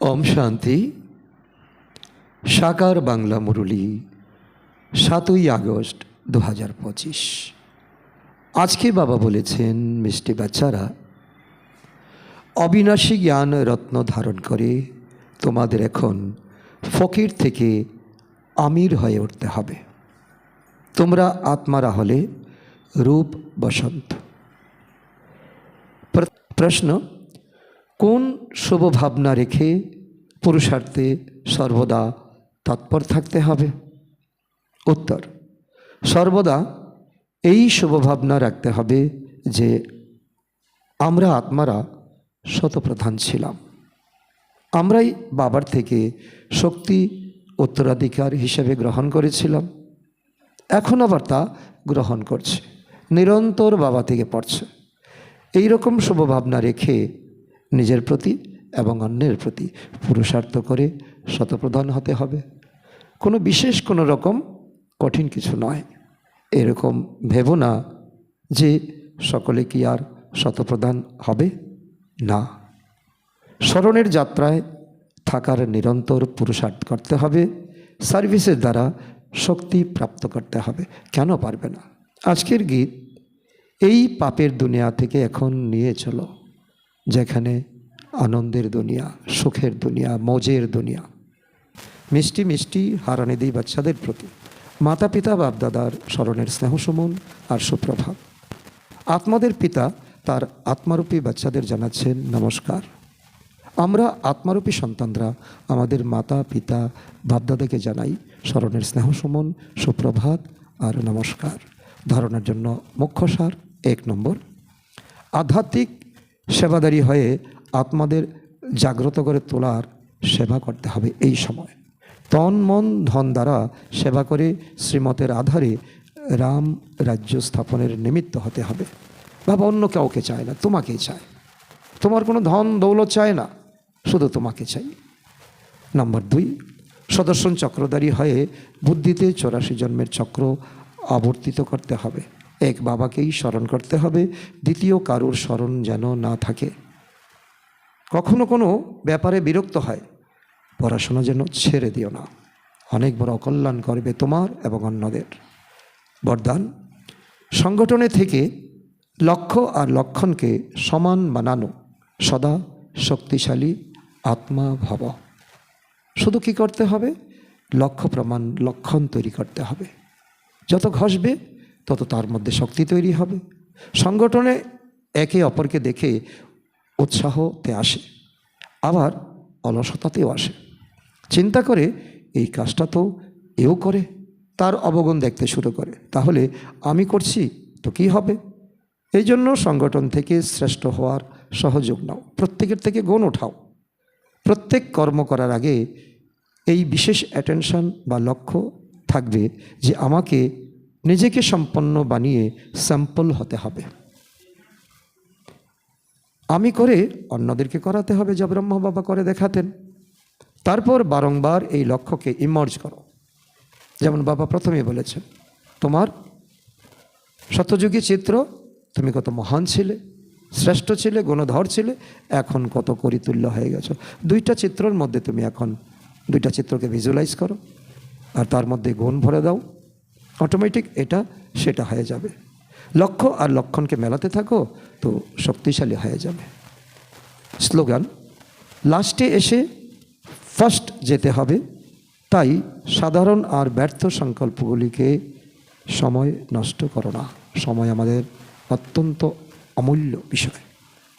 ওম শান্তি। সাকার বাংলা মুরলী, সাতই আগস্ট দু হাজার পঁচিশ। আজকে বাবা বলেছেন, মিষ্টি বাচ্চারা, অবিনাশী জ্ঞান রত্ন ধারণ করে তোমাদের এখন ফকির থেকে আমির হয়ে উঠতে হবে। তোমরা আত্মারা হলে রূপ বসন্ত। প্র- প্রশ্ন কোন শুভ ভাবনা রেখে পুরুষার্থে সর্বদা তৎপর থাকতে হবে? উত্তর, সর্বদা এই শুভ ভাবনা রাখতে হবে যে আমরা আত্মারা শতপ্রধান ছিলাম। আমরাই বাবার থেকে শক্তি উত্তরাধিকার হিসেবে গ্রহণ করেছিলাম। এখন আবার তা গ্রহণ করছে, নিরন্তর বাবা থেকে পড়ছে। এই রকম শুভ ভাবনা রেখে নিজের প্রতি এবং অন্যের প্রতি পুরুষার্থ করে শতপ্রধান হতে হবে। কোনো বিশেষ কোনো রকম কঠিন কিছু নয়। এরকম ভেবো না যে সকলে কি আর শতপ্রধান হবে। না। স্মরণের যাত্রায় থাকার নিরন্তর পুরুষার্থ করতে হবে। সার্ভিসের দ্বারা শক্তি প্রাপ্ত করতে হবে। কেন পারবে না? আজকের গীত এই পাপের দুনিয়া থেকে এখন নিয়ে চলো। যেখানে আনন্দের দুনিয়া, সুখের দুনিয়া, মজের দুনিয়া। মিষ্টি মিষ্টি হারানি দিই বাচ্চাদের প্রতি। মাতা পিতা, বাপদাদার স্মরণের স্নেহসমন আর সুপ্রভাত। আত্মাদের পিতা তার আত্মারূপী বাচ্চাদের জানাচ্ছেন নমস্কার। আমরা আত্মারূপী সন্তানরা আমাদের মাতা, পিতা, বাপদাদাকে জানাই স্মরণের স্নেহসমন সুপ্রভাত আর নমস্কার। ধারণার জন্য মুখ্য সার এক নম্বর। আধ্যাত্মিক সেবাদারী হয়ে আত্মাদের জাগ্রত করে তোলার সেবা করতে হবে এই সময়। তন মন ধন দ্বারা সেবা করে শ্রীমতের আধারে রাম রাজ্য স্থাপনের নিমিত্ত হতে হবে। বাবা, অন্য কাউকে চায় না তোমাকেই চায়। তোমার কোনো ধন দৌলত চায় না, শুধু তোমাকে চাই। নাম্বার দুই, সদর্শন চক্রধারী হয়ে বুদ্ধিতে চৌরাশি জন্মের চক্র আবর্তিত করতে হবে। এক বাবাকেই স্মরণ করতে হবে, দ্বিতীয় কারুর স্মরণ যেন না থাকে। কখনো কোনো ব্যাপারে বিরক্ত হয়, পড়াশোনা যেন ছেড়ে দিও না। অনেক বড় অকল্যাণ করবে তোমার এবং অন্যদের। বরদান, সংগঠনে থেকে লক্ষ্য আর লক্ষণকে সমান বানানো, সদা শক্তিশালী আত্মা ভব। শুধু কি করতে হবে? লক্ষ্য প্রমাণ, লক্ষণ তৈরি করতে হবে। যত ঘষবে তত তার মধ্যে শক্তি তৈরি হবে। সংগঠনে একে অপরকে দেখে উৎসাহতে আসে, আবার অলসতাতেও আসে। চিন্তা করে, এই কাজটা তো এও করে, তার অবগুণ দেখতে শুরু করে। তাহলে আমি করছি, তো কি হবে? এই জন্য সংগঠন থেকে শ্রেষ্ঠ হওয়ার সহযোগ নাও। প্রত্যেকের থেকে গুণ ওঠাও প্রত্যেক কর্ম করার আগে এই বিশেষ অ্যাটেনশন বা লক্ষ্য থাকবে যে আমাকে নিজেকে সম্পন্ন বানিয়ে স্যাম্পল হতে হবে। আমি করে অন্যদেরকে করাতে হবে, যা ব্রহ্ম বাবা করে দেখাতেন। তারপর বারংবার এই লক্ষ্যকে ইমার্জ করো। যেমন বাবা প্রথমে বলেছেন, তোমার সত্যযুগী চিত্র, তুমি কত মহান ছিলে, শ্রেষ্ঠ ছিলে, গুণধর ছিলে, এখন কত করিতুল্য হয়ে গেছো। দুইটা চিত্রর মধ্যে তুমি এখন দুইটা চিত্রকে ভিজুয়ালাইজ করো, আর তার মধ্যে গুণ ভরে দাও। অটোমেটিক এটা সেটা হয়ে যাবে। লক্ষ্য আর লক্ষণকে মেলাতে থাকো তো শক্তিশালী হয়ে যাবে। স্লোগান, লাস্টে এসে ফার্স্ট যেতে হবে। তাই সাধারণ আর ব্যর্থ সংকল্পগুলিকে সময় নষ্ট করো না। সময় আমাদের অত্যন্ত অমূল্য বিষয়।